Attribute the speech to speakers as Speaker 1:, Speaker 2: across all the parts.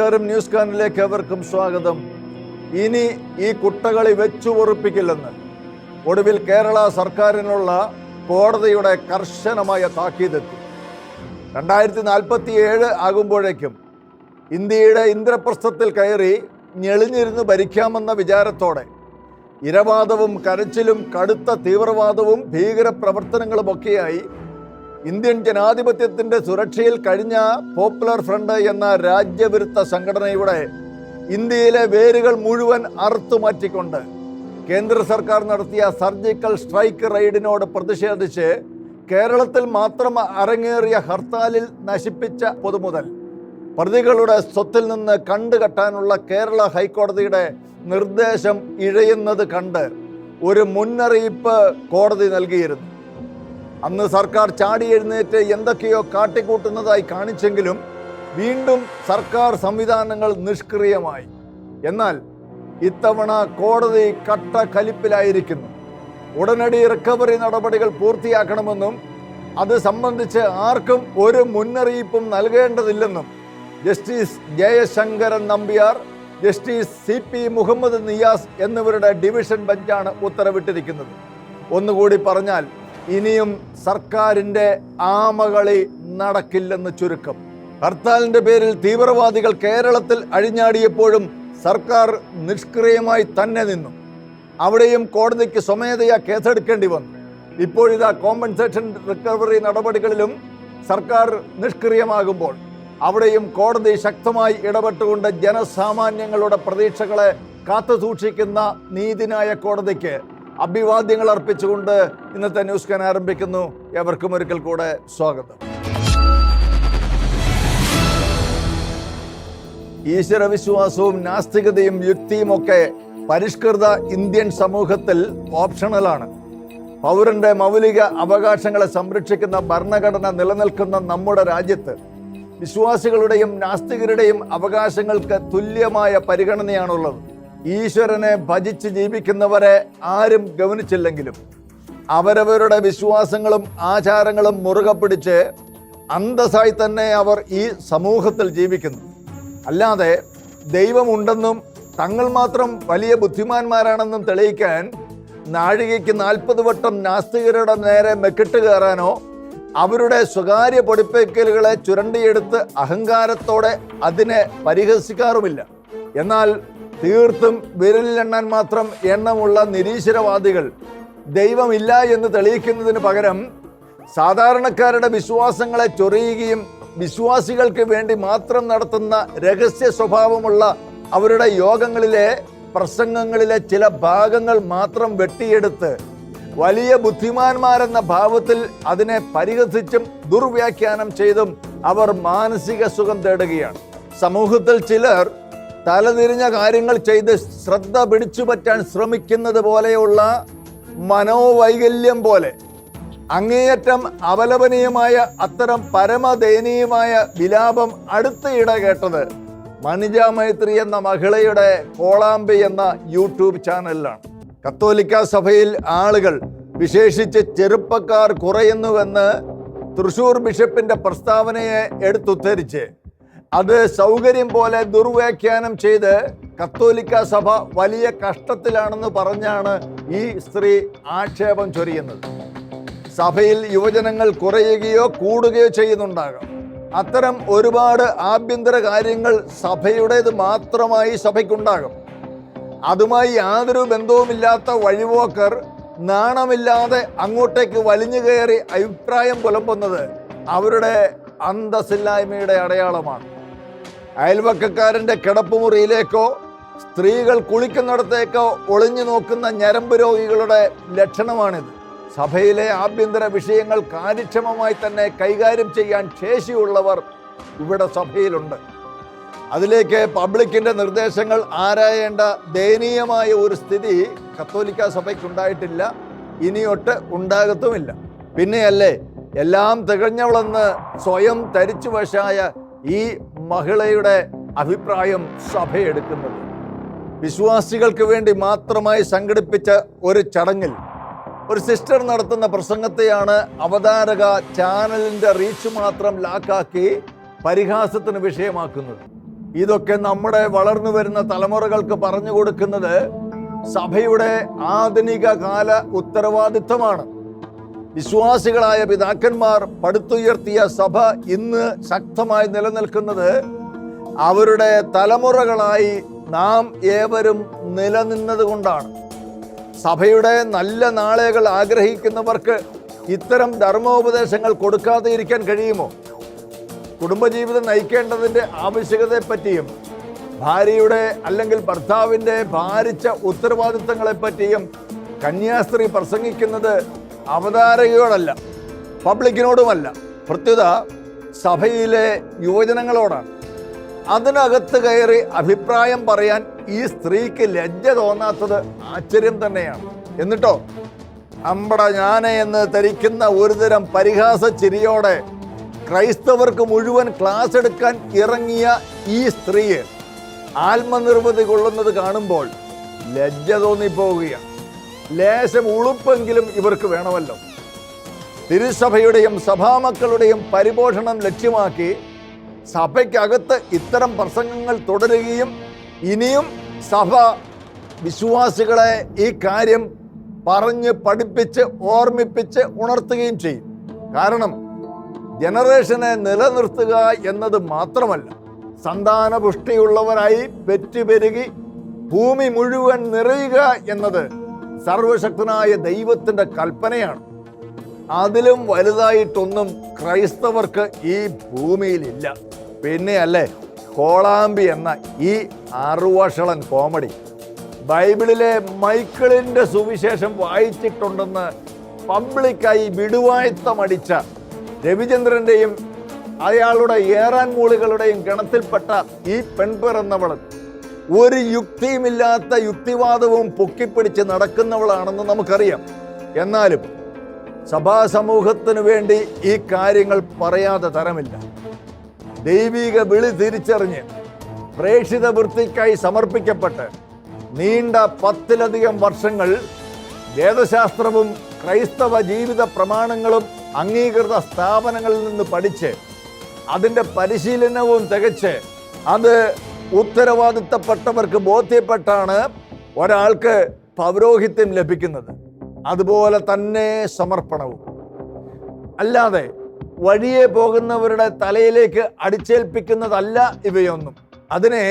Speaker 1: നമസ്കാരം ന്യൂസ് കാനിലേക്ക് അവർക്കും സ്വാഗതം. ഇനി ഈ കുട്ടകളി വെച്ചു പൊറുപ്പിക്കില്ലെന്ന് ഒടുവിൽ കേരള സർക്കാരിനുള്ള കോടതിയുടെ കർശനമായ താക്കീതെത്തി. രണ്ടായിരത്തി നാൽപ്പത്തി ഏഴ് ആകുമ്പോഴേക്കും ഇന്ത്യയുടെ ഇന്ദ്രപ്രസ്ഥത്തിൽ കയറി ഞെളിഞ്ഞിരുന്ന് ഭരിക്കാമെന്ന വിചാരത്തോടെ ഇരവാദവും കരച്ചിലും കടുത്ത തീവ്രവാദവും ഭീകരപ്രവർത്തനങ്ങളുമൊക്കെയായി ഇന്ത്യൻ ജനാധിപത്യത്തിന്റെ സുരക്ഷയിൽ കഴിഞ്ഞ പോപ്പുലർ ഫ്രണ്ട് എന്ന രാജ്യവിരുദ്ധ സംഘടനയുടെ ഇന്ത്യയിലെ വേരുകൾ മുഴുവൻ അറുത്തു മാറ്റിക്കൊണ്ട് കേന്ദ്ര സർക്കാർ നടത്തിയ സർജിക്കൽ സ്ട്രൈക്ക് റെയ്ഡിനോട് പ്രതിഷേധിച്ച് കേരളത്തിൽ മാത്രം അരങ്ങേറിയ ഹർത്താലിൽ നശിപ്പിച്ച പൊതുമുതൽ. പ്രതികളുടെ സ്വത്തിൽ നിന്ന് കണ്ടുകെട്ടാനുള്ള കേരള ഹൈക്കോടതിയുടെ നിർദ്ദേശം ഇഴയുന്നത് കണ്ട് ഒരു മുന്നറിയിപ്പ് കോടതി നൽകിയിരുന്നു. അന്ന് സർക്കാർ ചാടി എഴുന്നേറ്റ് എന്തൊക്കെയോ കാട്ടിക്കൂട്ടുന്നതായി കാണിച്ചെങ്കിലും വീണ്ടും സർക്കാർ സംവിധാനങ്ങൾ നിഷ്ക്രിയമായി. എന്നാൽ ഇത്തവണ കോടതി കട്ട കലിപ്പിലായിരിക്കുന്നു. ഉടനടി റിക്കവറി നടപടികൾ പൂർത്തിയാക്കണമെന്നും അത് സംബന്ധിച്ച് ആർക്കും ഒരു മുന്നറിയിപ്പും നൽകേണ്ടതില്ലെന്നും justice Jayasankaran Nambiar justice C P Muhammed Niyas എന്നിവരുടെ ഡിവിഷൻ ബെഞ്ചാണ് ഉത്തരവിട്ടിരിക്കുന്നത്. ഒന്നുകൂടി പറഞ്ഞാൽ ഇനിയും സർക്കാരിന്റെ ആമകളി നടക്കില്ലെന്ന് ചുരുക്കം. ഹർത്താലിന്റെ പേരിൽ തീവ്രവാദികൾ കേരളത്തിൽ അഴിഞ്ഞാടിയപ്പോഴും സർക്കാർ നിഷ്ക്രിയമായി തന്നെ നിന്നു. അവിടെയും കോടതിക്ക് സ്വമേധയാ കേസെടുക്കേണ്ടി വന്നു. ഇപ്പോഴിതാ കോമ്പൻസേഷൻ റിക്കവറി നടപടികളിലും സർക്കാർ നിഷ്ക്രിയമാകുമ്പോൾ അവിടെയും കോടതി ശക്തമായി ഇടപെട്ടുകൊണ്ട് ജനസാമാന്യങ്ങളുടെ പ്രതീക്ഷകളെ കാത്തുസൂക്ഷിക്കുന്ന നീതിനായ കോടതിക്ക് അഭിവാദ്യങ്ങൾ അർപ്പിച്ചുകൊണ്ട് ഇന്നത്തെ ന്യൂസ് കാൻ ആരംഭിക്കുന്നു. എവർക്കും ഒരിക്കൽ കൂടെ സ്വാഗതം. ഈശ്വരവിശ്വാസവും നാസ്തികതയും യുക്തിയും ഒക്കെ പരിഷ്കൃത ഇന്ത്യൻ സമൂഹത്തിൽ ഓപ്ഷണലാണ് പൗരന്റെ മൗലിക അവകാശങ്ങളെ സംരക്ഷിക്കുന്ന ഭരണഘടന നിലനിൽക്കുന്ന നമ്മുടെ രാജ്യത്ത് വിശ്വാസികളുടെയും നാസ്തികരുടെയും അവകാശങ്ങൾക്ക് തുല്യമായ പരിഗണനയാണുള്ളത്. ഈശ്വരനെ ഭജിച്ച് ജീവിക്കുന്നവരെ ആരും ഗവനിച്ചില്ലെങ്കിലും അവരവരുടെ വിശ്വാസങ്ങളും ആചാരങ്ങളും മുറുകെ പിടിച്ച് അന്തസ്സായി തന്നെ അവർ ഈ സമൂഹത്തിൽ ജീവിക്കുന്നു. അല്ലാതെ ദൈവമുണ്ടെന്നും തങ്ങൾ മാത്രം വലിയ ബുദ്ധിമാന്മാരാണെന്നും തെളിയിക്കാൻ നാഴികയ്ക്ക് നാൽപ്പത് വട്ടം നാസ്തികരുടെ നേരെ മെക്കിട്ട് കയറാനോ അവരുടെ സ്വകാര്യ പൊടിപ്പേക്കലുകളെ ചുരണ്ടിയെടുത്ത് അഹങ്കാരത്തോടെ അതിനെ പരിഹസിക്കാറുമില്ല. എന്നാൽ തീർത്തും വിരലിലെണ്ണാൻ മാത്രം എണ്ണമുള്ള നിരീശ്വരവാദികൾ ദൈവമില്ല എന്ന് തെളിയിക്കുന്നതിന് പകരം സാധാരണക്കാരുടെ വിശ്വാസങ്ങളെ ചൊറിയുകയും വിശ്വാസികൾക്ക് വേണ്ടി മാത്രം നടത്തുന്ന രഹസ്യ സ്വഭാവമുള്ള അവരുടെ യോഗങ്ങളിലെ പ്രസംഗങ്ങളിലെ ചില ഭാഗങ്ങൾ മാത്രം വെട്ടിയെടുത്ത് വലിയ ബുദ്ധിമാന്മാരെന്ന ഭാവത്തിൽ അതിനെ പരിഹസിച്ചും ദുർവ്യാഖ്യാനം ചെയ്തും അവർ മാനസിക സുഖം തേടുകയാണ്. സമൂഹത്തിൽ ചിലർ തലതിരിഞ്ഞ കാര്യങ്ങൾ ചെയ്ത് ശ്രദ്ധ പിടിച്ചു പറ്റാൻ ശ്രമിക്കുന്നത് പോലെയുള്ള മനോവൈകല്യം പോലെ അങ്ങേയറ്റം അപലപനീയമായ അത്തരം പരമദയനീയമായ വിലാപം അടുത്തയിടെ കേട്ടത് മണിജ മൈത്രി എന്ന മഹിളയുടെ കോളാമ്പി എന്ന യൂട്യൂബ് ചാനലിലാണ്. കത്തോലിക്ക സഭയിൽ ആളുകൾ വിശേഷിച്ച് ചെറുപ്പക്കാർ കുറയുന്നുവെന്ന് തൃശൂർ ബിഷപ്പിന്റെ പ്രസ്താവനയെ എടുത്തുദ്ധരിച്ച് അത് സൗകര്യം പോലെ ദുർവ്യാഖ്യാനം ചെയ്ത് കത്തോലിക്ക സഭ വലിയ കഷ്ടത്തിലാണെന്ന് പറഞ്ഞാണ് ഈ സ്ത്രീ ആക്ഷേപം ചൊരിയുന്നത്. സഭയിൽ യുവജനങ്ങൾ കുറയുകയോ കൂടുകയോ ചെയ്യുന്നുണ്ടാകാം. അത്തരം ഒരുപാട് ആഭ്യന്തര കാര്യങ്ങൾ സഭയുടേത് മാത്രമായി സഭയ്ക്കുണ്ടാകും. അതുമായി യാതൊരു ബന്ധവുമില്ലാത്ത വഴിപോക്കർ നാണമില്ലാതെ അങ്ങോട്ടേക്ക് വലിഞ്ഞു കയറി അഭിപ്രായം പുലമ്പുന്നത് അവരുടെ അന്തസ്സില്ലായ്മയുടെ അടയാളമാണ്. അയൽവക്കക്കാരന്റെ കിടപ്പുമുറിയിലേക്കോ സ്ത്രീകൾ കുളിക്കുന്നിടത്തേക്കോ ഒളിഞ്ഞു നോക്കുന്ന ഞരമ്പ് രോഗികളുടെ ലക്ഷണമാണിത്. സഭയിലെ ആഭ്യന്തര വിഷയങ്ങൾ കാര്യക്ഷമമായി തന്നെ കൈകാര്യം ചെയ്യാൻ ശേഷിയുള്ളവർ ഇവിടെ സഭയിലുണ്ട്. അതിലേക്ക് പബ്ലിക്കിന്റെ നിർദ്ദേശങ്ങൾ ആരായേണ്ട ദയനീയമായ ഒരു സ്ഥിതി കത്തോലിക്ക സഭയ്ക്കുണ്ടായിട്ടില്ല. ഇനിയൊട്ട് ഉണ്ടാകത്തുമില്ല. പിന്നെയല്ലേ എല്ലാം തികഞ്ഞവളെന്ന് സ്വയം തരിച്ചു വശായ ഈ മഹിളയുടെ അഭിപ്രായം സഭയെടുക്കുന്നത്. വിശ്വാസികൾക്ക് വേണ്ടി മാത്രമായി സംഘടിപ്പിച്ച ഒരു ചടങ്ങിൽ ഒരു സിസ്റ്റർ നടത്തുന്ന പ്രസംഗത്തെയാണ് അവതാരക ചാനലിന്റെ റീച്ച് മാത്രം ലാക്കാക്കി പരിഹാസത്തിന് വിഷയമാക്കുന്നത്. ഇതൊക്കെ നമ്മുടെ വളർന്നു വരുന്ന തലമുറകൾക്ക് പറഞ്ഞു കൊടുക്കുന്നത് സഭയുടെ ആധുനിക കാല ഉത്തരവാദിത്വമാണ്. വിശ്വാസികളായ പിതാക്കന്മാർ പടുത്തുയർത്തിയ സഭ ഇന്ന് ശക്തമായി നിലനിൽക്കുന്നത് അവരുടെ തലമുറകളായി നാം ഏവരും നിലനിന്നത് കൊണ്ടാണ്. സഭയുടെ നല്ല നാളുകൾ ആഗ്രഹിക്കുന്നവർക്ക് ഇത്തരം ധർമ്മോപദേശങ്ങൾ കൊടുക്കാതെ ഇരിക്കാൻ കഴിയുമോ? കുടുംബജീവിതം നയിക്കേണ്ടതിന്റെ ആവശ്യകതയെപ്പറ്റിയും ഭാര്യയുടെ അല്ലെങ്കിൽ ഭർത്താവിന്റെ ഭാരിച്ച ഉത്തരവാദിത്തങ്ങളെപ്പറ്റിയും കന്യാസ്ത്രീ പ്രസംഗിക്കുന്നത് അവതാരകയോടല്ല പബ്ലിക്കിനോടുമല്ല പ്രത്യുത സഭയിലെ യുവജനങ്ങളോടാണ്. അതിനകത്ത് കയറി അഭിപ്രായം പറയാൻ ഈ സ്ത്രീക്ക് ലജ്ജ തോന്നാത്തത് ആശ്ചര്യം തന്നെയാണ്. എന്നിട്ടോ? അമ്പട ഞാനെ എന്ന് ധരിക്കുന്ന ഒരുതരം പരിഹാസ ചിരിയോടെ ക്രൈസ്തവർക്ക് മുഴുവൻ ക്ലാസ് എടുക്കാൻ ഇറങ്ങിയ ഈ സ്ത്രീയെ ആത്മനിർവൃതി കൊള്ളുന്നത് കാണുമ്പോൾ ലജ്ജ തോന്നിപ്പോവുകയാണ്. ലേശം ഉളുപ്പെങ്കിലും ഇവർക്ക് വേണമല്ലോ. തിരുസഭയുടെയും സഭാമക്കളുടെയും പരിപോഷണം ലക്ഷ്യമാക്കി സഭയ്ക്കകത്ത് ഇത്തരം പ്രസംഗങ്ങൾ തുടരുകയും ഇനിയും സഭ വിശ്വാസികളെ ഈ കാര്യം പറഞ്ഞ് പഠിപ്പിച്ച് ഓർമ്മിപ്പിച്ച് ഉണർത്തുകയും ചെയ്യും. കാരണം ജനറേഷനെ നിലനിർത്തുക എന്നത് മാത്രമല്ല സന്താന പുഷ്ടിയുള്ളവരായി പെറ്റുപെരുകി ഭൂമി മുഴുവൻ നിറയുക എന്നത് സർവശക്തനായ ദൈവത്തിന്റെ കൽപ്പനയാണ്. അതിലും വലുതായിട്ടൊന്നും ക്രൈസ്തവർക്ക് ഈ ഭൂമിയിലില്ല. പിന്നെ അല്ലേ കോളാമ്പി എന്ന ഈ അറുവഷളൻ കോമഡി. ബൈബിളിലെ മൈക്കിളിന്റെ സുവിശേഷം വായിച്ചിട്ടുണ്ടെന്ന് പബ്ലിക്കായി വിടുവായത്തമടിച്ച രവിചന്ദ്രന്റെയും അയാളുടെ ഏറാൻ മൂളികളുടെയും ഗണത്തിൽപ്പെട്ട ഈ പെൺപിറന്നവൾ ഒരു യുക്തിയുമില്ലാത്ത യുക്തിവാദവും പൊക്കിപ്പിടിച്ച് നടക്കുന്നവളാണെന്ന് നമുക്കറിയാം. എന്നാലും സഭാ സമൂഹത്തിനു വേണ്ടി ഈ കാര്യങ്ങൾ പറയാതെ തരമില്ല. ദൈവിക വിളി തിരിച്ചറിഞ്ഞ് പ്രേക്ഷിത വൃത്തിക്കായി സമർപ്പിക്കപ്പെട്ട് നീണ്ട പത്തിലധികം വർഷങ്ങൾ വേദശാസ്ത്രവും ക്രൈസ്തവ ജീവിത പ്രമാണങ്ങളും അംഗീകൃത സ്ഥാപനങ്ങളിൽ നിന്ന് പഠിച്ച് അതിന്റെ പരിശീലനവും തികച്ച് അത് ഉത്തരവാദിത്തപ്പെട്ടവർക്ക് ബോധ്യപ്പെട്ടാണ് ഒരാൾക്ക് പൗരോഹിത്യം ലഭിക്കുന്നത്. അതുപോലെ തന്നെ സമർപ്പണവും. അല്ലാതെ വഴിയെ പോകുന്നവരുടെ തലയിലേക്ക് അടിച്ചേൽപ്പിക്കുന്നതല്ല ഇവയൊന്നും. അതിനെ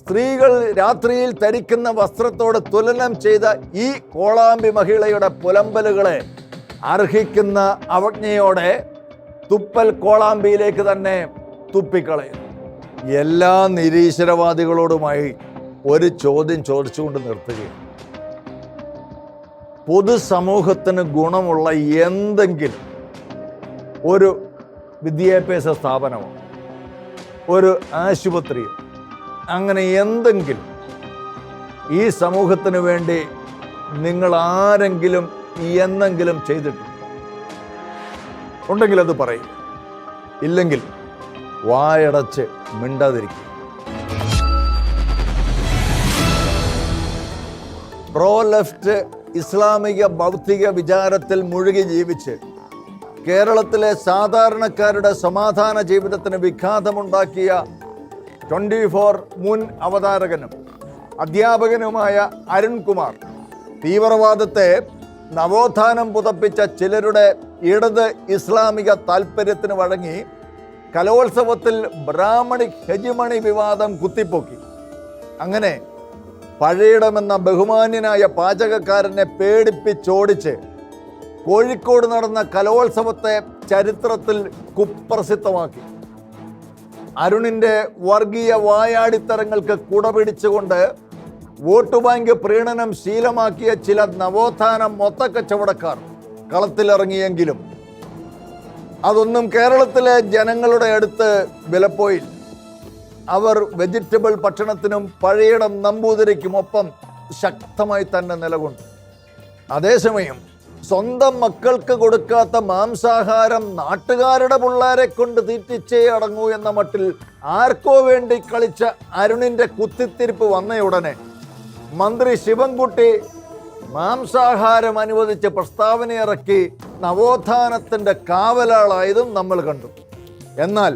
Speaker 1: സ്ത്രീകൾ രാത്രിയിൽ ധരിക്കുന്ന വസ്ത്രത്തോട് തുലനം ചെയ്ത ഈ കോളാമ്പി മഹിളയുടെ പുലമ്പലുകളെ അർഹിക്കുന്ന അവജ്ഞയോടെ തുപ്പൽ കോളാമ്പിയിലേക്ക് തന്നെ തുപ്പിക്കളയും എല്ലാ നിരീശ്വരവാദികളോടുമായി ഒരു ചോദ്യം ചോദിച്ചുകൊണ്ട് നിർത്തുകയാണ്. പൊതുസമൂഹത്തിന് ഗുണമുള്ള എന്തെങ്കിലും ഒരു വിദ്യാഭ്യാസ സ്ഥാപനമോ ഒരു ആശുപത്രിയോ അങ്ങനെ എന്തെങ്കിലും ഈ സമൂഹത്തിന് വേണ്ടി നിങ്ങൾ ആരെങ്കിലും എന്നെങ്കിലും ചെയ്തിട്ടുണ്ട്? ഉണ്ടെങ്കിൽ അത് പറയും. ഇല്ലെങ്കിൽ വായടച്ച് മിണ്ടാതിരിക്കുക. പ്രോ ലെഫ്റ്റ് ഇസ്ലാമിക ഭൗതിക വിചാരത്തിൽ മുഴുകി ജീവിച്ച് കേരളത്തിലെ സാധാരണക്കാരുടെ സമാധാന ജീവിതത്തിന് വിഘാതമുണ്ടാക്കിയ ട്വന്റി ഫോർ മുൻ അവതാരകനും അധ്യാപകനുമായ അരുൺകുമാർ തീവ്രവാദത്തെ നവോത്ഥാനം പുതപ്പിച്ച ചിലരുടെ ഇടത് ഇസ്ലാമിക താൽപ്പര്യത്തിന് വഴങ്ങി കലോത്സവത്തിൽ ബ്രാഹ്മണിക് ഹെജിമണി വിവാദം കുത്തിപ്പൊക്കി. അങ്ങനെ പഴയിടമെന്ന ബഹുമാന്യനായ പാചകക്കാരനെ പേടിപ്പിച്ചോടിച്ച് കോഴിക്കോട് നടന്ന കലോത്സവത്തെ ചരിത്രത്തിൽ കുപ്രസിദ്ധമാക്കി. അരുണിന്റെ വർഗീയ വായാടിത്തരങ്ങൾക്ക് കുടപിടിച്ചുകൊണ്ട് വോട്ട് ബാങ്ക് പ്രീണനം ശീലമാക്കിയ ചില നവോത്ഥാന മൊത്തക്കച്ചവടക്കാർ കളത്തിലിറങ്ങിയെങ്കിലും അതൊന്നും കേരളത്തിലെ ജനങ്ങളുടെ അടുത്ത് വിലപ്പോയില്ല. അവർ വെജിറ്റബിൾ ഭക്ഷണത്തിനും പഴയിടം നമ്പൂതിരിക്കുമൊപ്പം ശക്തമായി തന്നെ നിലകൊണ്ടു. അതേസമയം സ്വന്തം മക്കൾക്ക് കൊടുക്കാത്ത മാംസാഹാരം നാട്ടുകാരുടെ പിള്ളേരെ കൊണ്ട് തീറ്റിച്ചേ അടങ്ങൂ എന്ന മട്ടിൽ ആർക്കോ വേണ്ടി കളിച്ച അരുണിന്റെ കുത്തിത്തിരിപ്പ് വന്നയുടനെ മന്ത്രി ശിവൻകുട്ടി മാംസാഹാരം അനുവദിച്ച പ്രസ്താവന ഇറക്കി നവോത്ഥാനത്തിന്റെ കാവലാളായതും നമ്മൾ കണ്ടു. എന്നാൽ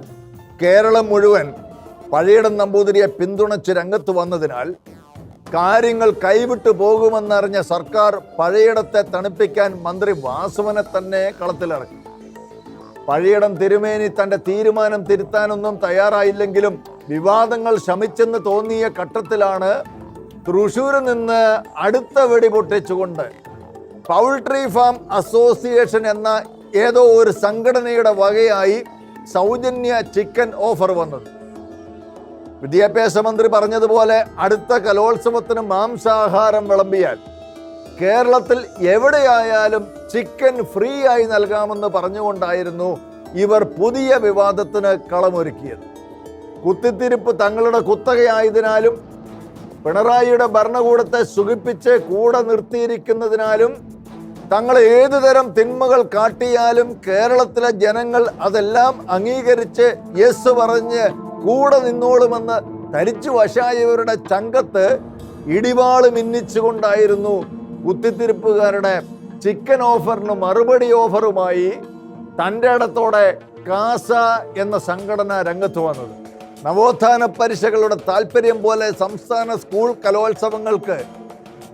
Speaker 1: കേരളം മുഴുവൻ പഴയിടം നമ്പൂതിരിയെ പിന്തുണച്ച് രംഗത്ത് വന്നതിനാൽ കാര്യങ്ങൾ കൈവിട്ടു പോകുമെന്നറിഞ്ഞ സർക്കാർ പഴയിടത്തെ തണുപ്പിക്കാൻ മന്ത്രി വാസുവനെ തന്നെ കളത്തിലിറക്കി. പഴയിടം തിരുമേനി തന്റെ തീരുമാനം തിരുത്താനൊന്നും തയ്യാറായില്ലെങ്കിലും വിവാദങ്ങൾ ശമിച്ചെന്ന് തോന്നിയ ഘട്ടത്തിലാണ് തൃശൂരിൽ നിന്ന് അടുത്ത വെടി പൊട്ടിച്ചുകൊണ്ട് പൗൾട്രി ഫാം അസോസിയേഷൻ എന്ന ഏതോ ഒരു സംഘടനയുടെ വകയായി സൗജന്യ ചിക്കൻ ഓഫർ വന്നത്. വിദ്യാഭ്യാസ മന്ത്രി പറഞ്ഞതുപോലെ അടുത്ത കലോത്സവത്തിന് മാംസാഹാരം വിളമ്പിയാൽ കേരളത്തിൽ എവിടെയായാലും ചിക്കൻ ഫ്രീ ആയി നൽകാമെന്ന് പറഞ്ഞുകൊണ്ടായിരുന്നു ഇവർ പുതിയ വിവാദത്തിന് കളമൊരുക്കിയത്. കുത്തിത്തിരിപ്പ് തങ്ങളുടെ കുത്തകയായതിനാലും പിണറായിയുടെ ഭരണകൂടത്തെ സുഖിപ്പിച്ച് കൂടെ നിർത്തിയിരിക്കുന്നതിനാലും തങ്ങൾ ഏതു തരം തിന്മകൾ കാട്ടിയാലും കേരളത്തിലെ ജനങ്ങൾ അതെല്ലാം അംഗീകരിച്ച് യെസ് പറഞ്ഞ് കൂടെ നിന്നോളുമെന്ന് തരിച്ചു വശായവരുടെ ചങ്കത്ത് ഇടിവാൾ മിന്നിച്ചുകൊണ്ടായിരുന്നു കുത്തിത്തിരിപ്പുകാരുടെ ചിക്കൻ ഓഫറിന് മറുപടി ഓഫറുമായി തന്റെ ഇടത്തോടെ കാസ എന്ന സംഘടന രംഗത്ത് വന്നത്. നവോത്ഥാന പരീക്ഷകളുടെ താല്പര്യം പോലെ സംസ്ഥാന സ്കൂൾ കലോത്സവങ്ങൾക്ക്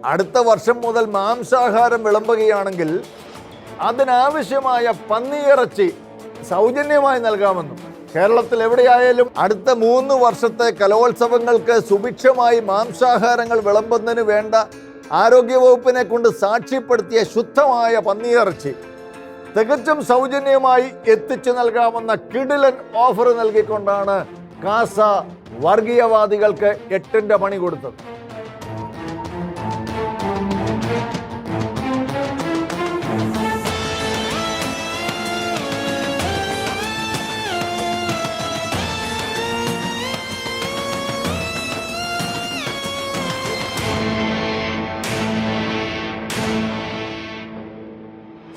Speaker 1: അടുത്ത വർഷം മുതൽ മാംസാഹാരം വിളമ്പുകയാണെങ്കിൽ അതിനാവശ്യമായ പന്നിയിറച്ചി സൗജന്യമായി നൽകാമെന്നും. കേരളത്തിൽ എവിടെയായാലും അടുത്ത മൂന്ന് വർഷത്തെ കലോത്സവങ്ങൾക്ക് സുഭിക്ഷമായി മാംസാഹാരങ്ങൾ വിളമ്പുന്നതിന് വേണ്ട ആരോഗ്യവകുപ്പിനെ കൊണ്ട് സാക്ഷ്യപ്പെടുത്തിയ ശുദ്ധമായ പന്നിയിറച്ചി തികച്ചും സൗജന്യമായി എത്തിച്ചു നൽകാമെന്ന കിടിലൻ ഓഫർ നൽകിക്കൊണ്ടാണ് കാസ വർഗീയവാദികൾക്ക് എട്ടിന്റെ പണി കൊടുത്തത്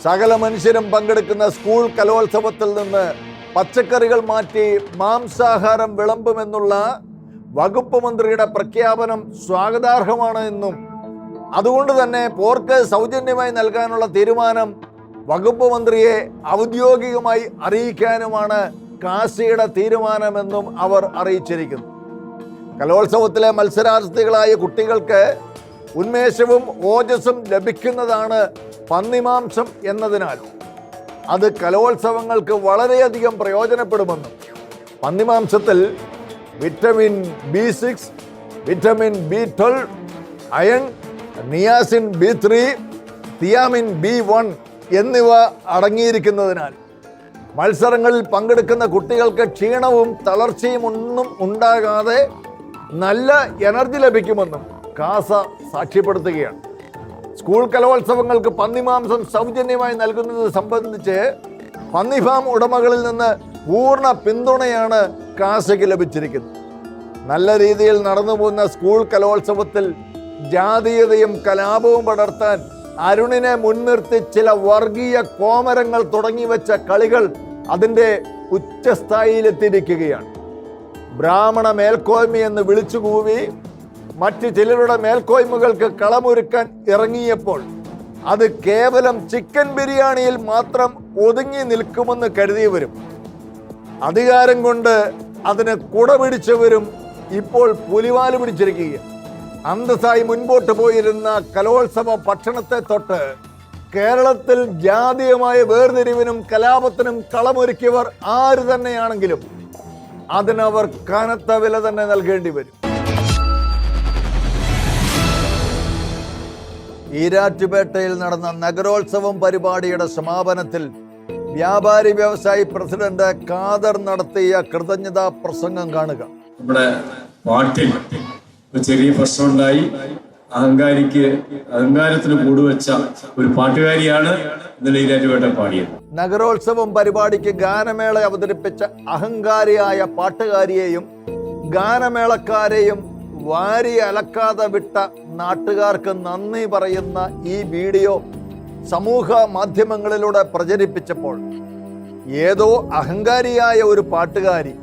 Speaker 1: സകല മനുഷ്യരും പങ്കെടുക്കുന്ന സ്കൂൾ കലോത്സവത്തിൽ നിന്ന് പച്ചക്കറികൾ മാറ്റി മാംസാഹാരം വിളമ്പുമെന്നുള്ള വകുപ്പ് മന്ത്രിയുടെ പ്രഖ്യാപനം സ്വാഗതാർഹമാണ് എന്നും അതുകൊണ്ട് തന്നെ പോർക്ക് സൗജന്യമായി നൽകാനുള്ള തീരുമാനം വകുപ്പ് മന്ത്രിയെ ഔദ്യോഗികമായി അറിയിക്കാനുമാണ് കാസിയുടെ തീരുമാനമെന്നും അവർ അറിയിച്ചിരിക്കുന്നു. കലോത്സവത്തിലെ മത്സരാർത്ഥികളായ കുട്ടികൾക്ക് ഉന്മേഷവും ഓജസ്സും ലഭിക്കുന്നതാണ് പന്നിമാംസം എന്നതിനാൽ. അത് കലോത്സവങ്ങൾക്ക് വളരെയധികം പ്രയോജനപ്പെടുമെന്നും പന്നിമാംസത്തിൽ vitamin B six vitamin B twelve iron niacin B three thiamine B one എന്നിവ അടങ്ങിയിരിക്കുന്നതിനാൽ മത്സരങ്ങളിൽ പങ്കെടുക്കുന്ന കുട്ടികൾക്ക് ക്ഷീണവും തളർച്ചയും ഒന്നും ഉണ്ടാകാതെ നല്ല എനർജി ലഭിക്കുമെന്നും കാസ സാക്ഷ്യപ്പെടുത്തുകയാണ്. സ്കൂൾ കലോത്സവങ്ങൾക്ക് പന്നിമാംസം സൗജന്യമായി നൽകുന്നത് സംബന്ധിച്ച് പന്നിഫാം ഉടമകളിൽ നിന്ന് പൂർണ പിന്തുണയാണ് കാസയ്ക്ക് ലഭിച്ചിരിക്കുന്നത്. നല്ല രീതിയിൽ നടന്നു പോകുന്ന സ്കൂൾ കലോത്സവത്തിൽ ജാതീയതയും കലാപവും പടർത്താൻ അരുണിനെ മുൻനിർത്തി ചില വർഗീയ കോമരങ്ങൾ തുടങ്ങി വെച്ച കളികൾ അതിന്റെ ഉച്ചസ്ഥായിയിലെത്തിയിരിക്കുകയാണ്. ബ്രാഹ്മണ മേൽക്കോയ്മ എന്ന് വിളിച്ചു കൂവി മറ്റ് ചിലരുടെ മേൽക്കോയ്മകൾക്ക് കളമൊരുക്കാൻ ഇറങ്ങിയപ്പോൾ അത് കേവലം ചിക്കൻ ബിരിയാണിയിൽ മാത്രം ഒതുങ്ങി നിൽക്കുമെന്ന് കരുതിയവരും അധികാരം കൊണ്ട് അതിന് കുട പിടിച്ചവരും ഇപ്പോൾ പുലിവാൽ പിടിച്ചിരിക്കുക അന്തസ്സായി മുൻപോട്ട് പോയിരുന്ന കലോത്സവ ഭക്ഷണത്തെ തൊട്ട് കേരളത്തിൽ ജാതീയമായ വേർതിരിവിനും കലാപത്തിനും കളമൊരുക്കിയവർ ആര് തന്നെയാണെങ്കിലും അതിനവർ കനത്ത വില തന്നെ നൽകേണ്ടി വരും. ഈരാറ്റുപേട്ടയിൽ നടന്ന നഗരോത്സവം പരിപാടിയുടെ സമാപനത്തിൽ വ്യാപാരി വ്യവസായി പ്രസിഡന്റ് കാദർ നടത്തിയ കൃതജ്ഞതാ പ്രസംഗം കാണുക.
Speaker 2: നമ്മുടെ പാട്ടിൽ ഒരു ചെറിയ പ്രശ്നമുണ്ടായി. അഹങ്കാരിക്ക് അഹങ്കാരത്തിന് കൂടുവെച്ച ഒരു പാട്ടുകാരിയാണ് ഇന്നലെ ഈരാറ്റുപേട്ട പാടിയത്.
Speaker 1: നഗരോത്സവം പരിപാടിക്ക് ഗാനമേള അവതരിപ്പിച്ച അഹങ്കാരിയായ പാട്ടുകാരിയെയും ഗാനമേളക്കാരെയും വാരി അലക്കാതെ വിട്ട നാട്ടുകാർക്ക് നന്ദി പറയുന്ന ഈ വീഡിയോ സമൂഹ മാധ്യമങ്ങളിലൂടെ പ്രചരിപ്പിച്ചപ്പോൾ ഏതോ അഹങ്കാരിയായ ഒരു പാട്ടുകാരി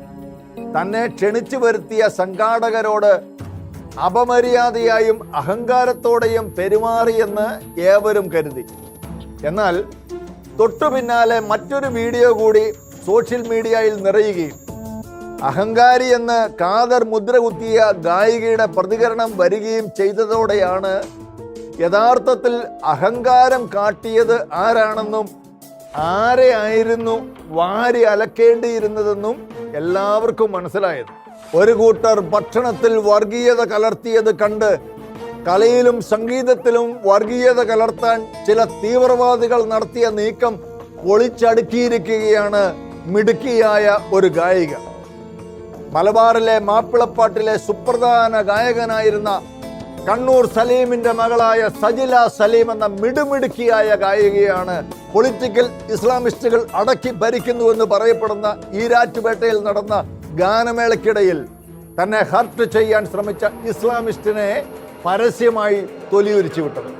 Speaker 1: തന്നെ ക്ഷണിച്ചു വരുത്തിയ സംഘാടകരോട് അപമര്യാദയായും അഹങ്കാരത്തോടെയും പെരുമാറിയെന്ന് ഏവരും കരുതി. എന്നാൽ തൊട്ടു പിന്നാലെ മറ്റൊരു വീഡിയോ കൂടി സോഷ്യൽ മീഡിയയിൽ നിറയുകയും അഹങ്കാരി എന്ന് കാതർ മുദ്ര കുത്തിയ ഗായികയുടെ പ്രതികരണം വരികയും ചെയ്തതോടെയാണ് യഥാർത്ഥത്തിൽ അഹങ്കാരം കാട്ടിയത് ആരാണെന്നും ആരെ ആയിരുന്നു വാരി അലക്കേണ്ടിയിരുന്നതെന്നും എല്ലാവർക്കും മനസ്സിലായത്. ഒരു കൂട്ടർ ഭക്ഷണത്തിൽ വർഗീയത കലർത്തിയത് കണ്ട് കലയിലും സംഗീതത്തിലും വർഗീയത കലർത്താൻ ചില തീവ്രവാദികൾ നടത്തിയ നീക്കം പൊളിച്ചടുക്കിയിരിക്കുകയാണ് മിടുക്കിയായ ഒരു ഗായിക. മലബാറിലെ മാപ്പിളപ്പാട്ടിലെ സുപ്രധാന ഗായകനായിരുന്ന കണ്ണൂർ സലീമിന്റെ മകളായ സജില സലീം എന്ന മിടുമിടുക്കിയായ ഗായികയാണ് പൊളിറ്റിക്കൽ ഇസ്ലാമിസ്റ്റുകൾ അടക്കി ഭരിക്കുന്നുവെന്ന് പറയപ്പെടുന്ന ഈരാറ്റുപേട്ടയിൽ നടന്ന ഗാനമേളയ്ക്കിടയിൽ തന്നെ ഹർട്ട് ചെയ്യാൻ ശ്രമിച്ച ഇസ്ലാമിസ്റ്റിനെ പരസ്യമായി തൊലിയുരിച്ചു വിട്ടത്.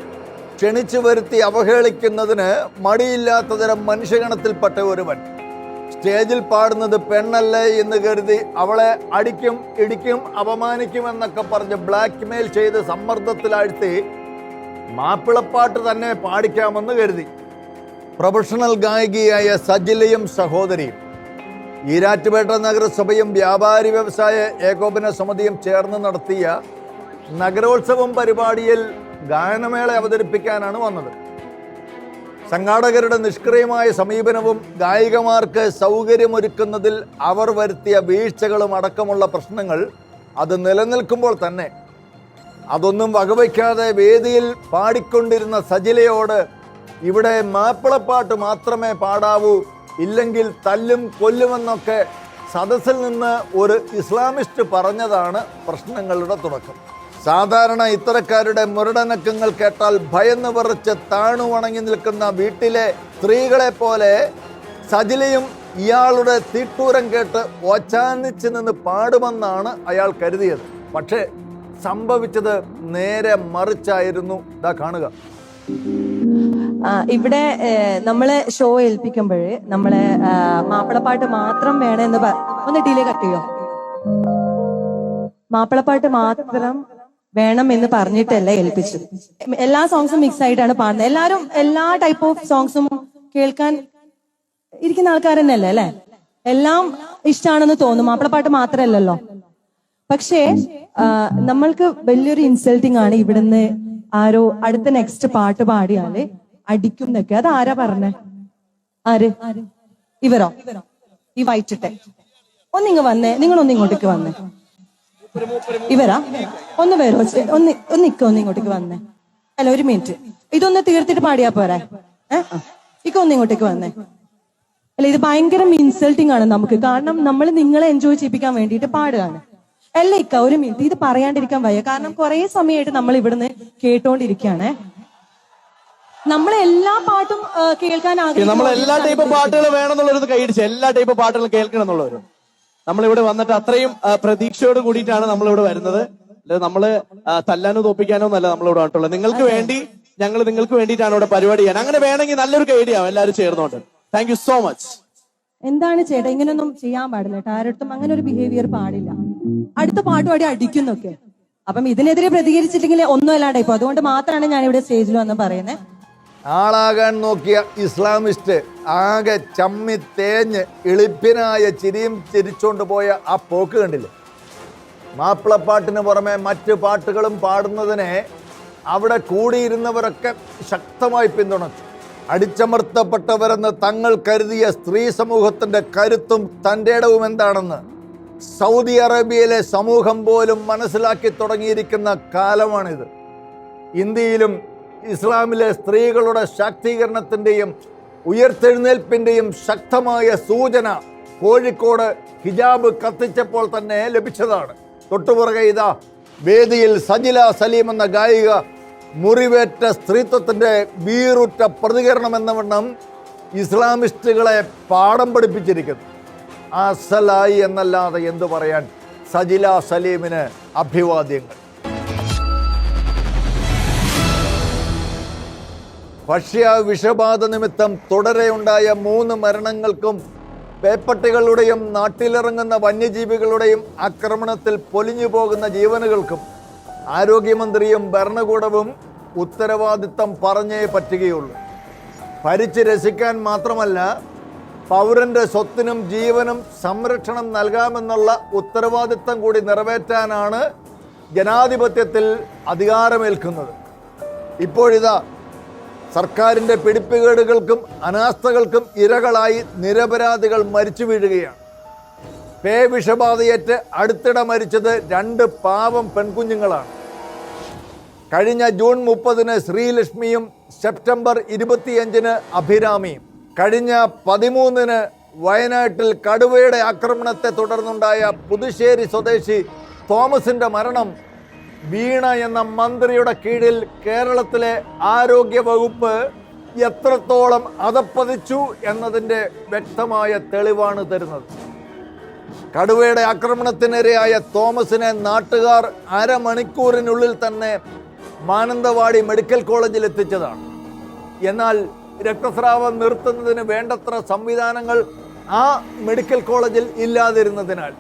Speaker 1: ക്ഷണിച്ചു വരുത്തി അവഹേളിക്കുന്നതിന് മടിയില്ലാത്ത തരം മനുഷ്യഗണത്തിൽപ്പെട്ട ഒരുവൻ. സ്റ്റേജിൽ പാടുന്നത് പെണ്ണല്ലേ എന്ന് കരുതി അവളെ അടിക്കും ഇടിക്കും അപമാനിക്കും എന്നൊക്കെ പറഞ്ഞ് ബ്ലാക്ക് മെയിൽ ചെയ്ത് സമ്മർദ്ദത്തിലാഴ്ത്തി മാപ്പിളപ്പാട്ട് തന്നെ പാടിക്കാമെന്ന് കരുതി. പ്രൊഫഷണൽ ഗായികയായ സജിലയും സഹോദരിയും ഈരാറ്റുപേട്ട നഗരസഭയും വ്യാപാരി വ്യവസായ ഏകോപന സമിതിയും ചേർന്ന് നടത്തിയ നഗരോത്സവം പരിപാടിയിൽ ഗാനമേള അവതരിപ്പിക്കാനാണ് വന്നത്. സംഘാടകരുടെ നിഷ്ക്രിയമായ സമീപനവും ഗായികമാർക്ക് സൗകര്യമൊരുക്കുന്നതിൽ അവർ വരുത്തിയ വീഴ്ചകളും അടക്കമുള്ള പ്രശ്നങ്ങൾ അത് നിലനിൽക്കുമ്പോൾ തന്നെ. അതൊന്നും വകവയ്ക്കാതെ വേദിയിൽ പാടിക്കൊണ്ടിരുന്ന സജിലയോട് ഇവിടെ മാപ്പിളപ്പാട്ട് മാത്രമേ പാടാവൂ ഇല്ലെങ്കിൽ തല്ലും കൊല്ലുമെന്നൊക്കെ സദസ്സിൽ നിന്ന് ഒരു ഇസ്ലാമിസ്റ്റ് പറഞ്ഞതാണ് പ്രശ്നങ്ങളുടെ തുടക്കം. സാധാരണ ഇത്തരക്കാരുടെ മുരടനക്കങ്ങൾ കേട്ടാൽ ഭയന്ന് വിറച്ച് താണു വണങ്ങി നിൽക്കുന്ന വീട്ടിലെ സ്ത്രീകളെ പോലെ സജിലയും ഇയാളുടെ തീട്ടൂരം കേട്ട് ഓച്ചാനിച്ച് നിന്ന് പാടുമെന്നാണ് അയാൾ കരുതിയത്. പക്ഷേ സംഭവിച്ചത് നേരെ മറിച്ചായിരുന്നു. ഇതാ കാണുക.
Speaker 3: ഇവിടെ നമ്മൾ ഷോ ഏൽപ്പിക്കുമ്പോൾ നമ്മളെ മാപ്പിളപ്പാട്ട് മാത്രം വേണമെന്ന് ഒന്ന് ഡിലേ കട്ട് ചെയ്യോ? മാപ്പിളപ്പാട്ട് മാത്രം വേണം എന്ന് പറഞ്ഞിട്ടല്ല ഏൽപ്പിച്ചത്. എല്ലാ സോങ്സും മിക്സ് ആയിട്ടാണ് പാടുന്നത്. എല്ലാരും എല്ലാ ടൈപ്പ് ഓഫ് സോങ്സും കേൾക്കാൻ ഇരിക്കുന്ന ആൾക്കാർ തന്നെയല്ലേ അല്ലെ? എല്ലാം ഇഷ്ടമാണെന്ന് തോന്നും. മാപ്പിളപ്പാട്ട് മാത്രമല്ലല്ലോ. പക്ഷേ നമ്മൾക്ക് വലിയൊരു ഇൻസൾട്ടിങ് ആണ് ഇവിടുന്ന് ആരോ അടുത്ത നെക്സ്റ്റ് പാട്ട് പാടിയാൽ അടിക്കും എന്നൊക്കെ അത് ആരാ പറഞ്ഞേ? ആര്? ഇവരോ? ഈ വൈറ്റിട്ടെ. ഒന്നിങ്ങ് വന്നേ. നിങ്ങളൊന്നിങ്ങോട്ടേക്ക് വന്നേ. ഇവരാ? ഒന്ന് വരോ ഒന്ന് ഒന്ന് നിക്കോ ഒന്ന് ഇങ്ങോട്ടേക്ക് വന്നേ. അല്ല ഒരു മിനിറ്റ്. ഇതൊന്ന് തീർത്തിട്ട് പാടിയാ പോരെ? ഏഹ് ഇക്ക ഒന്ന് ഇങ്ങോട്ടേക്ക് വന്നേ. അല്ല ഇത് ഭയങ്കര ഇൻസൾട്ടിങ് ആണ് നമുക്ക്. കാരണം നമ്മൾ നിങ്ങളെ എൻജോയ് ചെയ്യിപ്പിക്കാൻ വേണ്ടിയിട്ട് പാടുകയാണ്. അല്ല ഇക്ക ഒരു മിനിറ്റ്. ഇത് പറയാണ്ടിരിക്കാൻ വയ്യ. കാരണം കുറെ സമയമായിട്ട് നമ്മൾ ഇവിടുന്ന് കേട്ടോണ്ടിരിക്കുകയാണേ. നമ്മൾ എല്ലാ പാട്ടും കേൾക്കാൻ കേൾക്കാൻ
Speaker 4: നമ്മൾ എല്ലാ ടൈപ്പ്
Speaker 3: പാട്ടുകളും
Speaker 4: പാട്ടുകൾ വേണമെന്നുള്ളത് കൈയടിച്ച്. എല്ലാ ടൈപ്പ് പാട്ടുകളും കേൾക്കണം എന്നുള്ളവരും നമ്മൾ ഇവിടെ വന്നിട്ട് അത്രയും പ്രതീക്ഷയോട് കൂടിയിട്ടാണ് നമ്മളിവിടെ വരുന്നത്. അല്ലെ നമ്മൾ തല്ലാനോ തോപ്പിക്കാനോ എന്നല്ല നമ്മളിവിടെ വന്നിട്ടുള്ളത്. നിങ്ങൾക്ക് വേണ്ടി ഞങ്ങൾ നിങ്ങൾക്ക് വേണ്ടിയിട്ടാണ് ഇവിടെ പരിപാടി ചെയ്യാൻ. അങ്ങനെ വേണമെങ്കിൽ നല്ലൊരു കൈഡിയാവും എല്ലാവരും ചേർന്നോണ്ട് താങ്ക് യു സോ മച്ച്
Speaker 3: എന്താണ് ചേട്ടാ? ഇങ്ങനൊന്നും ചെയ്യാൻ പാടില്ല കേട്ടോ. ആരടുത്തും അങ്ങനെ ഒരു ബിഹേവിയർ പാടില്ല. അടുത്ത പാട്ട് പാടി അടിക്കുന്നൊക്കെ. അപ്പം ഇതിനെതിരെ പ്രതികരിച്ചില്ലെങ്കിൽ ഒന്നും അല്ലാണ്ട് ഇപ്പൊ അതുകൊണ്ട് മാത്രമാണ് ഞാൻ ഇവിടെ സ്റ്റേജിൽ വന്ന് പറയുന്നത്.
Speaker 1: ആളാകാൻ നോക്കിയ ഇസ്ലാമിസ്റ്റ് ആകെ ചമ്മി തേഞ്ഞ് എളിപ്പിനായ ചിരിയും ചിരിച്ചുകൊണ്ട് പോയ ആ പോക്ക് കണ്ടില്ലേ? മാപ്പിളപ്പാട്ടിന് പുറമെ മറ്റ് പാട്ടുകളും പാടുന്നതിനെ അവിടെ കൂടിയിരുന്നവരൊക്കെ ശക്തമായി പിന്തുണച്ചു. അടിച്ചമർത്തപ്പെട്ടവരെന്ന് തങ്ങൾ കരുതിയ സ്ത്രീ സമൂഹത്തിന്റെ കരുത്തും തന്റെ ഇടവും എന്താണെന്ന് സൗദി അറേബ്യയിലെ സമൂഹം പോലും മനസ്സിലാക്കി തുടങ്ങിയിരിക്കുന്ന കാലമാണിത്. ഇന്ത്യയിലും ഇസ്ലാമിലെ സ്ത്രീകളുടെ ശാക്തീകരണത്തിന്റെയും ഉയർത്തെഴുന്നേൽപ്പിന്റെയും ശക്തമായ സൂചന കോഴിക്കോട് ഹിജാബ് കത്തിച്ചപ്പോൾ തന്നെ ലഭിച്ചതാണ്. തൊട്ടുപുറകെ ഇതാ വേദിയിൽ സജില സലീം എന്ന ഗായിക മുറിവേറ്റ സ്ത്രീത്വത്തിന്റെ വീറുറ്റ പ്രതികരണം എന്ന വണ്ണം ഇസ്ലാമിസ്റ്റുകളെ പാഠം പഠിപ്പിച്ചിരിക്കുന്നു. അസലായി എന്നല്ലാതെ എന്തു പറയാൻ സജില സലീമിന് അഭിവാദ്യങ്ങൾ. ഭക്ഷ്യ വിഷബാധ നിമിത്തം തുടരെയുണ്ടായ മൂന്ന് മരണങ്ങൾക്കും പേപ്പട്ടികളുടെയും നാട്ടിലിറങ്ങുന്ന വന്യജീവികളുടെയും ആക്രമണത്തിൽ പൊലിഞ്ഞു പോകുന്ന ജീവനുകൾക്കും ആരോഗ്യമന്ത്രിയും ഭരണകൂടവും ഉത്തരവാദിത്തം പറഞ്ഞേ പറ്റുകയുള്ളൂ. ഭരിച്ച് രസിക്കാൻ മാത്രമല്ല പൗരന്റെ സ്വത്തിനും ജീവനും സംരക്ഷണം നൽകാമെന്നുള്ള ഉത്തരവാദിത്തം കൂടി നിറവേറ്റാനാണ് ജനാധിപത്യത്തിൽ അധികാരമേൽക്കുന്നത്. ഇപ്പോഴിതാ സർക്കാരിന്റെ പിടിപ്പുകേടുകൾക്കും അനാസ്ഥകൾക്കും ഇരകളായി നിരപരാധികൾ മരിച്ചു വീഴുകയാണ്. പേ വിഷബാധയേറ്റ് അടുത്തിടെ മരിച്ചത് രണ്ട് പാവം പെൺകുഞ്ഞുങ്ങളാണ്. കഴിഞ്ഞ ജൂൺ മുപ്പതിന് ശ്രീലക്ഷ്മിയും സെപ്റ്റംബർ ഇരുപത്തിയഞ്ചിന് അഭിരാമിയും. കഴിഞ്ഞ പതിമൂന്നിന് വയനാട്ടിൽ കടുവയുടെ ആക്രമണത്തെ തുടർന്നുണ്ടായ പുതുശ്ശേരി സ്വദേശി തോമസിന്റെ മരണം വീണ എന്ന മന്ത്രിയുടെ കീഴിൽ കേരളത്തിലെ ആരോഗ്യ വകുപ്പ് എത്രത്തോളം അതപ്പതിച്ചു എന്നതിന്റെ വ്യക്തമായ തെളിവാണ് തരുന്നത്. കടുവയുടെ ആക്രമണത്തിനിരയായ തോമസിനെ നാട്ടുകാർ അരമണിക്കൂറിനുള്ളിൽ തന്നെ മാനന്തവാടി മെഡിക്കൽ കോളേജിൽ എത്തിച്ചതാണ്. എന്നാൽ രക്തസ്രാവം നിർത്തുന്നതിന് വേണ്ടത്ര സംവിധാനങ്ങൾ ആ മെഡിക്കൽ കോളേജിൽ ഇല്ലാതിരുന്നതിനാൽ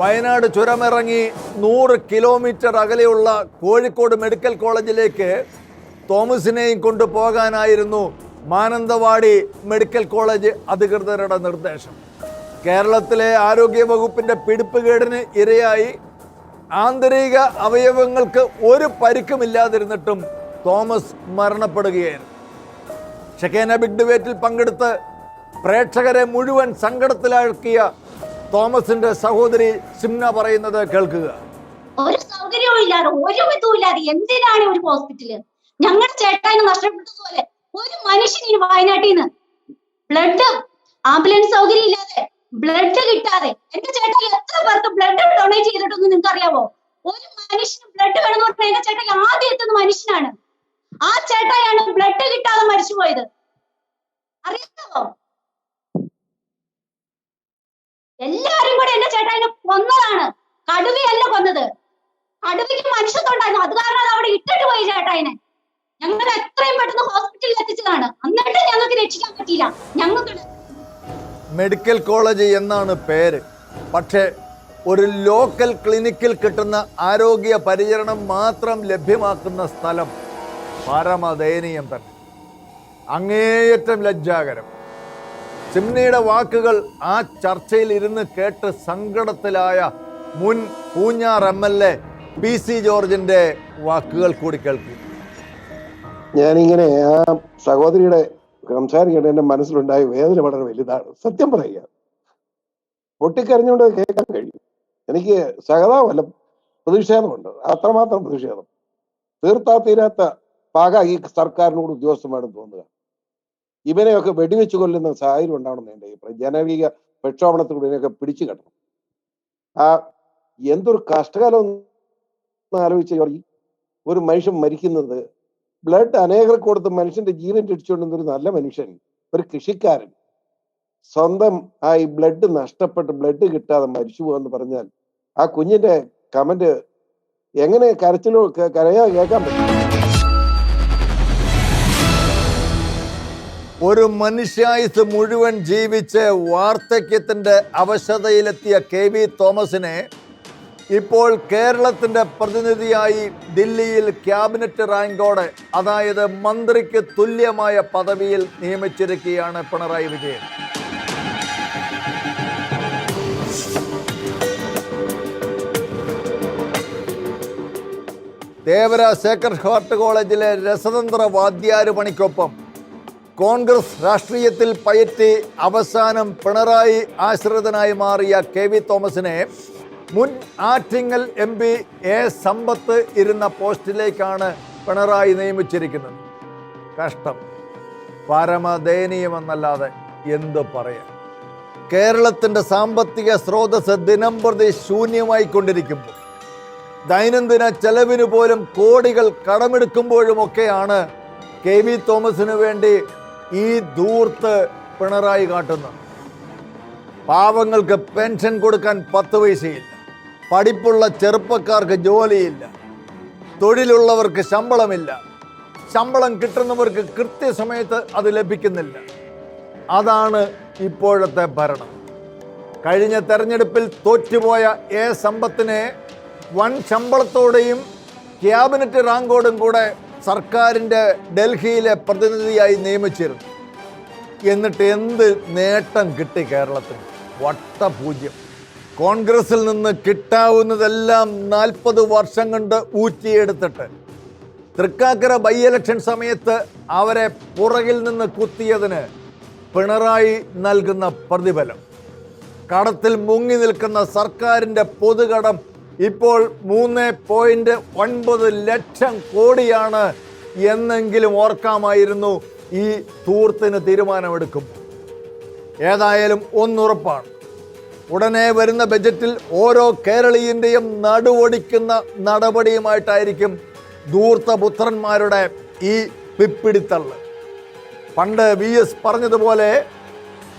Speaker 1: വയനാട് ചുരമിറങ്ങി നൂറ് കിലോമീറ്റർ അകലെയുള്ള കോഴിക്കോട് മെഡിക്കൽ കോളേജിലേക്ക് തോമസിനെയും കൊണ്ടുപോകാനായിരുന്നു മാനന്തവാടി മെഡിക്കൽ കോളേജ് അധികൃതരുടെ നിർദ്ദേശം. കേരളത്തിലെ ആരോഗ്യ വകുപ്പിന്റെ പിടിപ്പുകേടിന് ഇരയായി ആന്തരിക അവയവങ്ങൾക്ക് ഒരു പരിക്കുമില്ലാതിരുന്നിട്ടും തോമസ് മരണപ്പെടുകയായിരുന്നു. ഷെക്കേന ബിഗ് ഡിബേറ്റിൽ പങ്കെടുത്ത് പ്രേക്ഷകരെ മുഴുവൻ സങ്കടത്തിലാക്കിയ തോമസിന്റെ സഹോദരി സിംന പറയുന്നത് കേൾക്കുക.
Speaker 5: ഒരു സൗകര്യവും ഇല്ലാതെ ഒരു ഇതും ഇല്ലാതെ എന്തിനാണ് ഒരു ഹോസ്പിറ്റൽ? ഞങ്ങളുടെ ചേട്ടായിന് നഷ്ടപ്പെട്ടതുപോലെ ഒരു മനുഷ്യൻ ഇനി വയനാട്ടിൽ നിന്ന് ബ്ലഡ് ആംബുലൻസ് സൗകര്യം ഇല്ലാതെ ബ്ലഡ് കിട്ടാതെ എന്റെ ചേട്ടായി എത്ര പേർക്ക് ബ്ലഡ് ഡൊണേറ്റ് ചെയ്തിട്ടൊന്നും നിങ്ങൾക്ക് അറിയാവോ ഒരു മനുഷ്യന് ബ്ലഡ് വേണമെന്ന് പറഞ്ഞാൽ എന്റെ ചേട്ടായി ആദ്യം എത്തുന്ന മനുഷ്യനാണ്. ആ ചേട്ടായാണ് ബ്ലഡ് കിട്ടാതെ മരിച്ചുപോയത്. അറിയാവോ? എല്ലാരും കൂടെ എന്റെ ചേട്ടായിനെ കൊന്നതാണ്. കടുവയല്ല കൊന്നത്. കടുവയ്ക്ക് മനുഷ്യത്വണ്ടായിരുന്നു അത് കാരണം അത് അവിടെ ഇട്ടിട്ട് പോയി ചേട്ടായിനെ ഞങ്ങൾ എത്രയും പെട്ടെന്ന് ഹോസ്പിറ്റലിൽ എത്തിച്ചതാണ്. എന്നിട്ട് ഞങ്ങൾക്ക് രക്ഷിക്കാൻ പറ്റിയില്ല. ഞങ്ങൾക്ക്
Speaker 1: മെഡിക്കൽ കോളേജ് എന്നാണ് പേര്. പക്ഷേ ഒരു ലോക്കൽ ക്ലിനിക്കിൽ കിട്ടുന്ന ആരോഗ്യ പരിചരണം മാത്രം ലഭ്യമാക്കുന്ന സ്ഥലം പരമദയനീയം തന്നെ. അങ്ങേയറ്റം ലജ്ജാകരം. സിംനയുടെ വാക്കുകൾ ആ ചർച്ചയിൽ ഇരുന്ന് കേട്ട് സങ്കടത്തിലായ മുൻ Poonjar M L A P C ജോർജിന്റെ വാക്കുകൾ കൂടി കേൾക്കും.
Speaker 6: ഞാനിങ്ങനെ ആ സഹോദരിയുടെ സംസാരിക്കേണ്ട എന്റെ മനസ്സിലുണ്ടായ വേദന വളരെ വലുതാണ്. സത്യം പറയുക. പൊട്ടിക്കരഞ്ഞുകൊണ്ട് കേൾക്കാൻ കഴിയും. എനിക്ക് സഹതാവല്ല പ്രതിഷേധമുണ്ട്. അത്രമാത്രം പ്രതിഷേധം. തീർത്താ തീരാത്ത പാക ഈ സർക്കാരിനോട് ഉദ്യോഗസ്ഥമായിട്ട് തോന്നുക. ഇവനെയൊക്കെ വെടിവെച്ച് കൊല്ലുന്ന സാഹചര്യം ഉണ്ടാവണം എന്ന് അഭിപ്രായം. ജനകീയ പ്രക്ഷോഭണത്തിലൂടെ ഇതിനെയൊക്കെ പിടിച്ചു കെട്ടണം. ആ എന്തൊരു കഷ്ടകാലം ആലോചിച്ച ജോർജി. ഒരു മനുഷ്യൻ മരിക്കുന്നത് ബ്ലഡ് അനേകർക്ക് കൊടുത്ത് മനുഷ്യന്റെ ജീവൻ രക്ഷിച്ചുകൊണ്ടിരുന്ന ഒരു നല്ല മനുഷ്യൻ ഒരു കൃഷിക്കാരൻ സ്വന്തം ആ ഈ ബ്ലഡ് നഷ്ടപ്പെട്ട് ബ്ലഡ് കിട്ടാതെ മരിച്ചു പോകാന്ന് പറഞ്ഞാൽ ആ കുഞ്ഞിന്റെ കമന്റ് എങ്ങനെ കരച്ചിലോ കരയാ കേൾക്കാൻ പറ്റും?
Speaker 1: ഒരു മനുഷ്യായുസ് മുഴുവൻ ജീവിച്ച് വാർദ്ധക്യത്തിന്റെ അവശതയിലെത്തിയ കെ വി തോമസിനെ ഇപ്പോൾ കേരളത്തിന്റെ പ്രതിനിധിയായി ദില്ലിയിൽ ക്യാബിനറ്റ് റാങ്കോടെ അതായത് മന്ത്രിക്ക് തുല്യമായ പദവിയിൽ നിയമിച്ചിരിക്കുകയാണ് പിണറായി വിജയൻ. ദേവരാ സേക്രഡ് ഹാർട്ട് കോളേജിലെ രസതന്ത്ര വാദ്യാര് പണിക്കൊപ്പം കോൺഗ്രസ് രാഷ്ട്രീയത്തിൽ പയറ്റി അവസാനം പിണറായി ആശ്രിതനായി മാറിയ കെ വി തോമസിനെ മുൻ Attingal M P A Sampath ഇരുന്ന പോസ്റ്റിലേക്കാണ് പിണറായി നിയമിച്ചിരിക്കുന്നത്. കഷ്ടം. പരമദയനീയമെന്നല്ലാതെ എന്ത് പറയാം? കേരളത്തിന്റെ സാമ്പത്തിക സ്രോതസ് ദിനം പ്രതി ശൂന്യമായി കൊണ്ടിരിക്കുമ്പോൾ ദൈനംദിന ചെലവിന് പോലും കോടികൾ കടമെടുക്കുമ്പോഴുമൊക്കെയാണ് കെ വി തോമസിന് വേണ്ടി ഈ ദൂർത്ത് പിണറായി കാട്ടുന്നു. പാവങ്ങൾക്ക് പെൻഷൻ കൊടുക്കാൻ പത്ത് പൈസയില്ല. പഠിപ്പുള്ള ചെറുപ്പക്കാർക്ക് ജോലിയില്ല. തൊഴിലുള്ളവർക്ക് ശമ്പളമില്ല. ശമ്പളം കിട്ടുന്നവർക്ക് കൃത്യസമയത്ത് അത് ലഭിക്കുന്നില്ല. അതാണ് ഇപ്പോഴത്തെ ഭരണം. കഴിഞ്ഞ തെരഞ്ഞെടുപ്പിൽ തോറ്റുപോയ എ സമ്പത്തിനെ വൻ ശമ്പളത്തോടെയും ക്യാബിനറ്റ് റാങ്കോടും കൂടെ സർക്കാരിന്റെ ഡൽഹിയിലെ പ്രതിനിധിയായി നിയമിച്ചിരുന്നു. എന്നിട്ട് എന്ത് നേട്ടം കിട്ടി കേരളത്തിന്? വട്ടപൂജ്യം. കോൺഗ്രസിൽ നിന്ന് കിട്ടാവുന്നതെല്ലാം നാൽപ്പത് വർഷം കൊണ്ട് ഊറ്റിയെടുത്തിട്ട്. തൃക്കാക്കര ബൈ ഇലക്ഷൻ സമയത്ത് അവരെ പുറകിൽ നിന്ന് കുത്തിയതിന് പിണറായി നൽകുന്ന പ്രതിഫലം. കടത്തിൽ മുങ്ങി നിൽക്കുന്ന സർക്കാരിന്റെ പൊതുകടം ഇപ്പോൾ മൂന്ന് പോയിന്റ് ഒൻപത് ലക്ഷം കോടിയാണ് എന്നെങ്കിലും ഓർക്കാമായിരുന്നു ഈ തൂർത്തിന് തീരുമാനമെടുക്കും. ഏതായാലും ഒന്നുറപ്പാണ്. ഉടനെ വരുന്ന ബജറ്റിൽ ഓരോ കേരളീയന്റെയും നടുവൊടിക്കുന്ന നടപടിയുമായിട്ടായിരിക്കും ധൂർത്തപുത്രന്മാരുടെ ഈ പിപ്പിടിത്തള്ള് പണ്ട് വി എസ് പറഞ്ഞതുപോലെ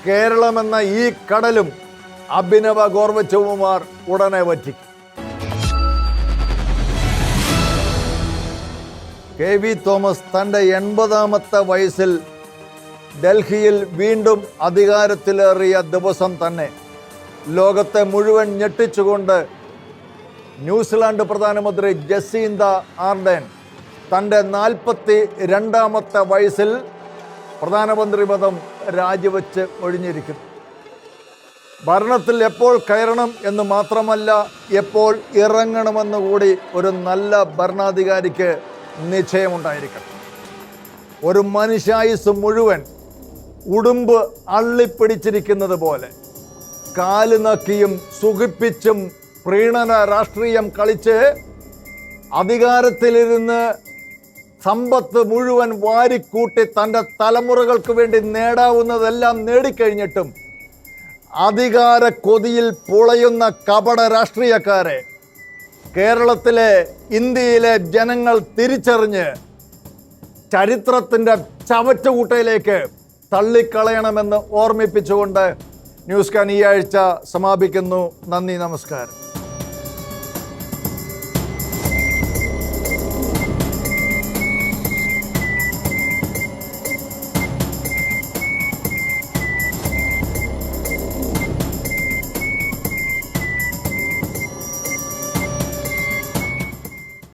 Speaker 1: കേരളമെന്ന ഈ കടലും അഭിനവ ഗോർവച്ചവുമാർ ഉടനെ വറ്റിക്കും. കെ വി തോമസ് തന്റെ എൺപതാമത്തെ വയസ്സിൽ ഡൽഹിയിൽ വീണ്ടും അധികാരത്തിലേറിയ ദിവസം തന്നെ ലോകത്തെ മുഴുവൻ ഞെട്ടിച്ചുകൊണ്ട് ന്യൂസിലാൻഡ് പ്രധാനമന്ത്രി ജസീന്ത ആർഡൻ തന്റെ നാൽപ്പത്തി രണ്ടാമത്തെ വയസ്സിൽ പ്രധാനമന്ത്രി പദം രാജിവെച്ച് ഒഴിഞ്ഞിരിക്കുന്നു. ഭരണത്തിൽ എപ്പോൾ കയറണം എന്ന് മാത്രമല്ല എപ്പോൾ ഇറങ്ങണമെന്ന് കൂടി ഒരു നല്ല ഭരണാധികാരിക്ക് നിശ്ചയമുണ്ടായിരിക്കണം. ഒരു മനുഷ്യായുസ് മുഴുവൻ ഉടുമ്പ് അള്ളിപ്പിടിച്ചിരിക്കുന്നത് പോലെ കാൽ നക്കിയും സുഖിപ്പിച്ചും പ്രീണന രാഷ്ട്രീയം കളിച്ച് അധികാരത്തിലിരുന്ന് സമ്പത്ത് മുഴുവൻ വാരിക്കൂട്ടി തന്റെ തലമുറകൾക്ക് വേണ്ടി നേടാവുന്നതെല്ലാം നേടിക്കഴിഞ്ഞിട്ടും അധികാര കൊതിയിൽ പുളയുന്ന കപട രാഷ്ട്രീയക്കാരെ കേരളത്തിലെ ഇന്ത്യയിലെ ജനങ്ങൾ തിരിച്ചറിഞ്ഞ് ചരിത്രത്തിന്റെ ചവറ്റുകൂട്ടയിലേക്ക് തള്ളിക്കളയണമെന്ന് ഓർമ്മിപ്പിച്ചുകൊണ്ട് ന്യൂസ് കാൻ ഈ ആഴ്ച സമാപിക്കുന്നു. നന്ദി നമസ്കാരം.